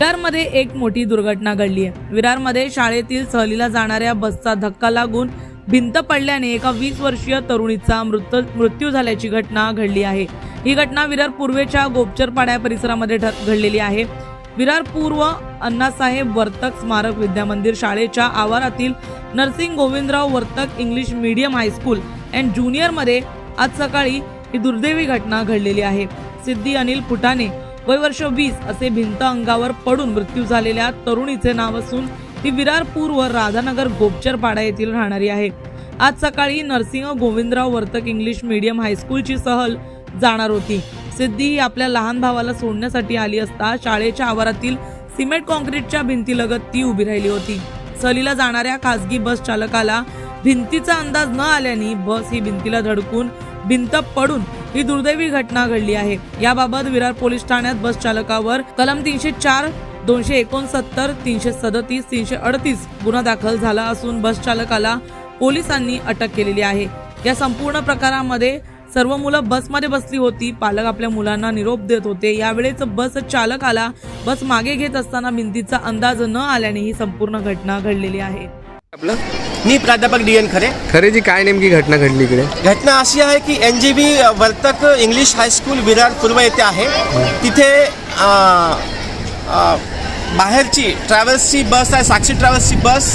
विरारमध्ये एक मोठी दुर्घटना घडली आहे. विरारमध्ये शाळेतील सहलीला जाणाऱ्या बसचा धक्का लागून भिंत पडल्याने एका वीस वर्षीय तरुणीचा मृत मृत्यू झाल्याची घटना घडली आहे. ही घटना विरार पूर्वेच्या गोपचरपाड्या परिसरामध्ये ढ- घडलेली आहे. विरार पूर्व अण्णासाहेब वर्तक स्मारक विद्यामंदिर शाळेच्या आवारातील Narsing Govindrao Vartak English medium high school and ज्युनियरमध्ये आज सकाळी ही दुर्दैवी घटना घडलेली आहे. सिद्धी अनिल फुटाणे वय वर्ष वीस असे भिंत अंगावर पडून मृत्यू झालेल्या तरुणीचे नाव असून ती विरार पूर्व राधानगर गोपचरपाडा येथील राहणारी आहे. आज सकाळी नरसिंह गोविंदराव वर्तक इंग्लिश मीडियम हायस्कूलची सहल जाणार होती. सिद्धी ही आपल्या लहान भावाला सोडण्यासाठी आली असता शाळेच्या आवारातील सिमेंट कॉन्क्रीटच्या भिंतीलगत ती उभी राहिली होती. सहलीला जाणाऱ्या खासगी बस चालकाला भिंतीचा अंदाज न आल्याने बस ही भिंतीला धडकून भिंत पडून ही दुर्दैवी घटना घडली आहे. याबाबत विरार पोलीस ठाण्यात बस चालकावर कलम तीनशे चार दोनशे एकोणसत्तर तीनशे सदतीस तीनशे अडतीस गुन्हा दाखल झाला असून बस चालकाला पोलिसांनी अटक केलेली आहे. या संपूर्ण प्रकारामध्ये सर्व मुलं बसमध्ये बसली होती. पालक आपल्या मुलांना निरोप देत होते. यावेळेच बस चालकाला बस मागे घेत असताना भिंतीचा अंदाज न आल्याने ही संपूर्ण घटना घडलेली आहे. आपलं? मी प्राध्यापक डी एन खरे. खरेची काय नेमकी घटना घडली इकडे? घटना अशी आहे की N G B Vartak English high school Virar पूर्व येथे आहे. तिथे बाहेरची ट्रॅव्हल्सची बस आहे साक्षी ट्रॅव्हल्सची बस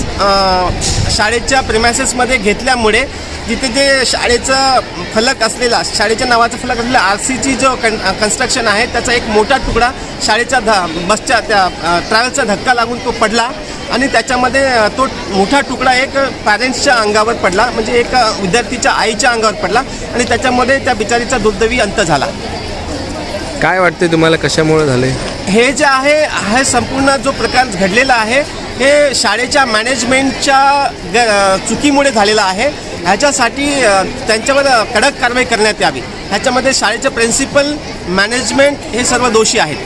शाळेच्या प्रिमायसेसमध्ये घेतल्यामुळे जिथे जे शाळेचं फलक असलेला शाळेच्या नावाचा फलक असलेला आर सीची जो कन कन्स्ट्रक्शन आहे त्याचा एक मोठा तुकडा शाळेच्या ध बसच्या त्या ट्रॅव्हल्सचा धक्का लागून तो पडला आणि त्याच्यामध्ये तो मोठा तुकडा एक पॅरेंट्सच्या अंगावर पडला म्हणजे एक विद्यार्थीच्या आईच्या अंगावर पडला आणि त्याच्यामध्ये त्या बिचारीचा दुर्दैवी अंत झाला. काय वाटते तुम्हाला कशामुळे झाले हे जे आहे हा संपूर्ण जो प्रकार घडलेला आहे हे शाळेच्या मॅनेजमेंटच्या ग चुकीमुळे झालेला आहे. ह्याच्यासाठी त्यांच्यावर कडक कारवाई करण्यात यावी. ह्याच्यामध्ये शाळेचे प्रिन्सिपल मॅनेजमेंट हे सर्व दोषी आहेत.